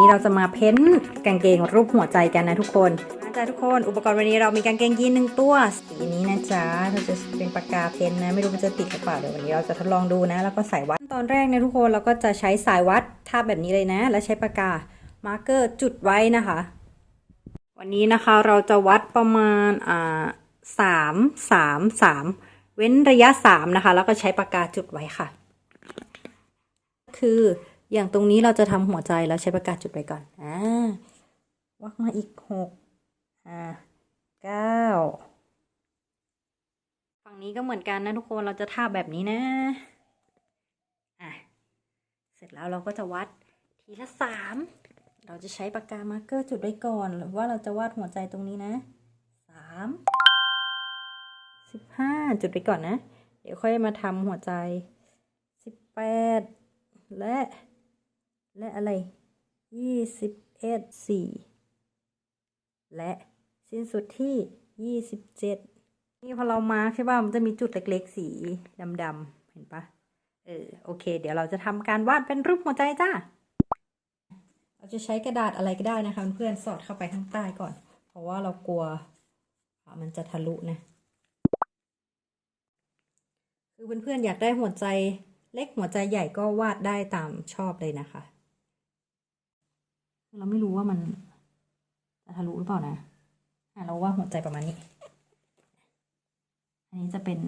นี้เราจะมาเพ้นท์กางเกงรูปหัวใจกันนะทุกคนนะจ๊ะทุกคนอุปกรณ์วันนี้เรามีกางเกงยีนหนึ่งตัวสีนี้นะจ๊ะเราจะเป็นปากกาเพ้นท์นะไม่รู้มันจะติดหรือเปล่าเดี๋ยววันนี้เราจะทดลองดูนะ แล้วก็ใส่วัดตอนแรกนี่ยทุกคนเราก็จะใช้สายวัดทาบแบบนี้เลยนะ แล้วใช้ปากกามาร์กเกอร์จุดไว้นะคะ วันนี้นะคะเราจะวัดประมาณอ่าสามสามสาม เว้นระยะสามนะคะ แล้วก็ใช้ปากกาจุดไว้ค่ะ คืออย่างตรงนี้เราจะทำหัวใจแล้วใช้ปากกาจุดไปก่อนอ่าวักมาอีกหกอ่าเก้าฝั่งนี้ก็เหมือนกันนะทุกคนเราจะทาแบบนี้นะอะเสร็จแล้วเราก็จะวัดทีละสามเราจะใช้ปากกามาร์กเกอร์จุดไว้ก่อน ว่าเราจะวาดหัวใจตรงนี้นะ ห้าจุดไปก่อนนะ เดี๋ยวค่อยมาทำหัวใจสิบแปดและ และอะไรยี่สิบเอ็ดสี่และสิ้นสุดที่ยี่สิบเจ็ดนี่พอเรามาคใช่ป่ะมันจะมีจุดเล็กๆสีดำๆเห็นปะเออโอเค เดี๋ยวเราจะทำการวาดเป็นรูปหัวใจจ้าเราจะใช้กระดาษอะไรก็ได้นะคะเพื่อนสอดเข้าไปข้างใต้ก่อน เพราะว่าเรากลัวมันจะทะลุนะ เพื่อนๆอยากได้หัวใจเล็กหัวใจใหญ่ก็วาดได้ตามชอบเลยนะคะ เราไม่รู้ว่ามันจะทะลุหรือเปล่านะอะเราว่าดหัวใจประมาณนี้ อันนี้จะเป็น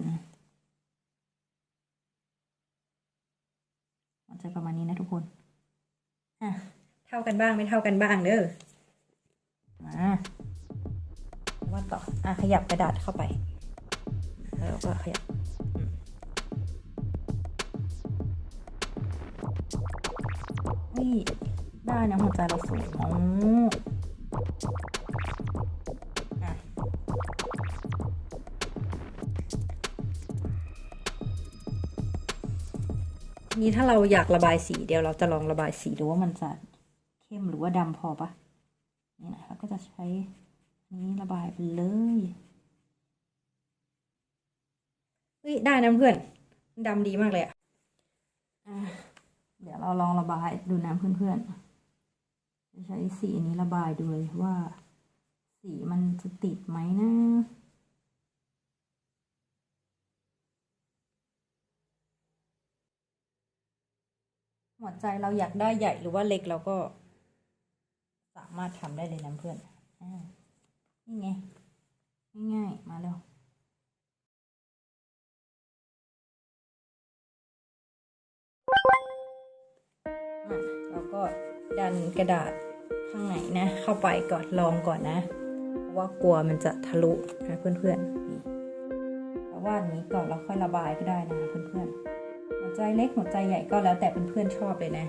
หัวใจประมาณนี้นะทุกคนอะเท่ากันบ้างไม่เท่ากันบ้างเด้อมาวาดต่ออะขยับกระดาษเข้าไป แล้วก็ขยับ นี่ได้นะหัวใจเราสูงอ๋อนี่ถ้าเราอยากระบายสีเดี๋ยวเราจะลองระบายสีดูว่ามันจะเข้มหรือว่าดำพอปะนี่นะเราก็จะใช้นี้ระบายไปเลยเฮ้ยได้นะเพื่อนดำดีมากเลยอะ ดี๋ยวเราลองระบายดูนะเพื่อนๆจะใช้สีนี้ระบายดูเลยว่า สีมันจะติดไหมนะหัวใจเราอยากได้ใหญ่หรือว่าเล็กเราก็สามารถทำได้เลยนะเพื่อนอ่านี่ไง ง่ายๆ มาเร็ว ก็ดันกระดาษข้างในนะ เข้าไปก่อนลองก่อนนะ เพราะว่ากลัวมันจะทะลุนะเพื่อนๆนี่เราวาดนี้ก่อนแล้วค่อยระบายก็ได้นะเพื่อนๆหัวใจเล็กหัวใจใหญ่ก็แล้วแต่เพื่อนๆชอบเลยนะ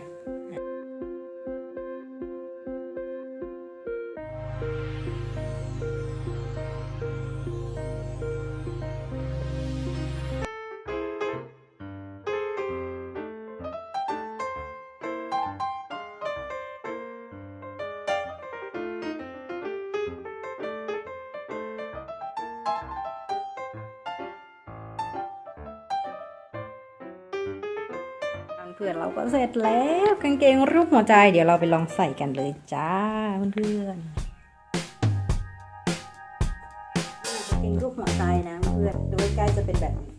เพื่อนเราก็เสร็จแล้วกางเกงรูปหัวใจเดี๋ยวเราไปลองใส่กันเลยจ้าเพื่อนเพื่อนกางเกงรูปหัวใจนะเพื่อนโดยใกล้จะเป็นแบบนี้